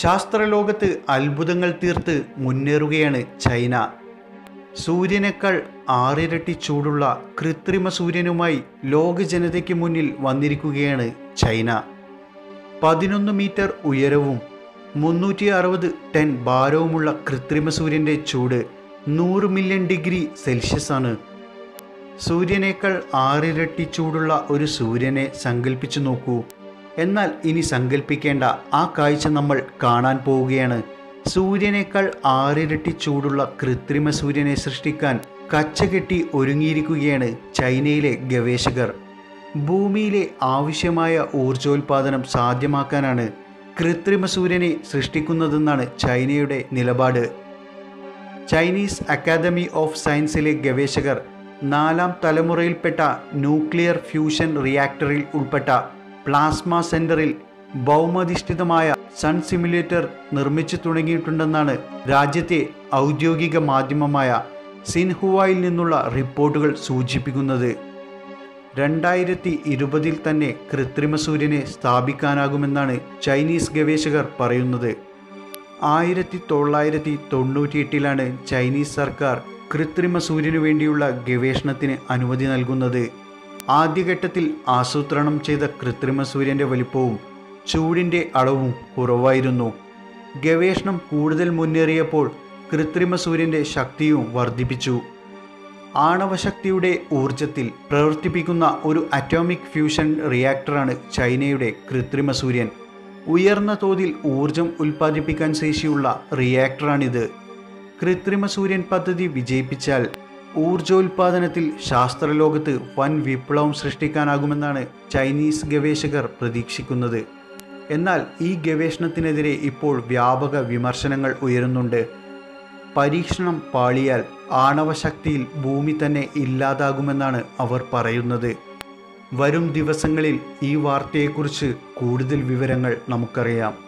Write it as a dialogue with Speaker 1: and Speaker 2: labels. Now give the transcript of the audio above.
Speaker 1: ശാസ്ത്രലോകത്ത് അത്ഭുതങ്ങൾ തീർത്ത് മുന്നേറുകയാണ് ചൈന. സൂര്യനേക്കാൾ ആറിരട്ടി ചൂടുള്ള കൃത്രിമ സൂര്യനുമായി ലോക ജനതയ്ക്ക് മുന്നിൽ വന്നിരിക്കുകയാണ് ചൈന. പതിനൊന്ന് മീറ്റർ ഉയരവും മുന്നൂറ്റി അറുപത് ടൺ ഭാരവുമുള്ള കൃത്രിമ സൂര്യന്റെ ചൂട് നൂറ് മില്യൺ ഡിഗ്രി സെൽഷ്യസ് ആണ്. സൂര്യനേക്കാൾ ആറിരട്ടി ചൂടുള്ള ഒരു സൂര്യനെ സങ്കല്പിച്ചു നോക്കൂ. എന്നാൽ ഇനി സങ്കല്പിക്കേണ്ട ആ കാഴ്ച നമ്മൾ കാണാൻ പോവുകയാണ്. സൂര്യനേക്കാൾ ആറിരട്ടി ചൂടുള്ള കൃത്രിമ സൂര്യനെ സൃഷ്ടിക്കാൻ കച്ചകെട്ടി ഒരുങ്ങിയിരിക്കുകയാണ് ചൈനയിലെ ഗവേഷകർ. ഭൂമിയിലെ ആവശ്യമായ ഊർജോൽപാദനം സാധ്യമാക്കാനാണ് കൃത്രിമ സൂര്യനെ സൃഷ്ടിക്കുന്നതെന്നാണ് ചൈനയുടെ നിലപാട്. ചൈനീസ് അക്കാദമി ഓഫ് സയൻസിലെ ഗവേഷകർ നാലാം തലമുറയിൽപ്പെട്ട ന്യൂക്ലിയർ ഫ്യൂഷൻ റിയാക്ടറിൽ ഉൾപ്പെട്ട പ്ലാസ്മ സെന്ററിൽ ഭൗമാധിഷ്ഠിതമായ സൺ സിമുലേറ്റർ നിർമ്മിച്ചു തുടങ്ങിയിട്ടുണ്ടെന്നാണ് രാജ്യത്തെ ഔദ്യോഗിക മാധ്യമമായ സിൻഹുവായിൽ നിന്നുള്ള റിപ്പോർട്ടുകൾ സൂചിപ്പിക്കുന്നത്. രണ്ടായിരത്തി ഇരുപതിൽ തന്നെ കൃത്രിമ സൂര്യനെ സ്ഥാപിക്കാനാകുമെന്നാണ് ചൈനീസ് ഗവേഷകർ പറയുന്നത്. ആയിരത്തി തൊള്ളായിരത്തി തൊണ്ണൂറ്റിയെട്ടിലാണ് ചൈനീസ് സർക്കാർ കൃത്രിമ സൂര്യനു വേണ്ടിയുള്ള ഗവേഷണത്തിന് അനുമതി നൽകുന്നത്. ആദ്യഘട്ടത്തിൽ ആസൂത്രണം ചെയ്ത കൃത്രിമ സൂര്യന്റെ വലിപ്പവും ചൂടിന്റെ അളവും കുറവായിരുന്നു. ഗവേഷണം കൂടുതൽ മുന്നേറിയപ്പോൾ കൃത്രിമ സൂര്യന്റെ ശക്തിയും വർദ്ധിപ്പിച്ചു. ആണവശക്തിയുടെ ഊർജത്തിൽ പ്രവർത്തിപ്പിക്കുന്ന ഒരു അറ്റോമിക് ഫ്യൂഷൻ റിയാക്ടറാണ് ചൈനയുടെ കൃത്രിമ സൂര്യൻ. ഉയർന്ന തോതിൽ ഊർജം ഉൽപ്പാദിപ്പിക്കാൻ ശേഷിയുള്ള റിയാക്ടറാണിത്. കൃത്രിമ സൂര്യൻ പദ്ധതി വിജയിപ്പിച്ചാൽ ഊർജോൽപാദനത്തിൽ ശാസ്ത്രലോകത്ത് വൻ വിപ്ലവം സൃഷ്ടിക്കാനാകുമെന്നാണ് ചൈനീസ് ഗവേഷകർ പ്രതീക്ഷിക്കുന്നത്. എന്നാൽ ഈ ഗവേഷണത്തിനെതിരെ ഇപ്പോൾ വ്യാപക വിമർശനങ്ങൾ ഉയരുന്നുണ്ട്. പരീക്ഷണം പാളിയാൽ ആണവശക്തിയിൽ ഭൂമി തന്നെ ഇല്ലാതാകുമെന്നാണ് അവർ പറയുന്നത്. വരും ദിവസങ്ങളിൽ ഈ വാർത്തയെക്കുറിച്ച് കൂടുതൽ വിവരങ്ങൾ നമുക്കറിയാം.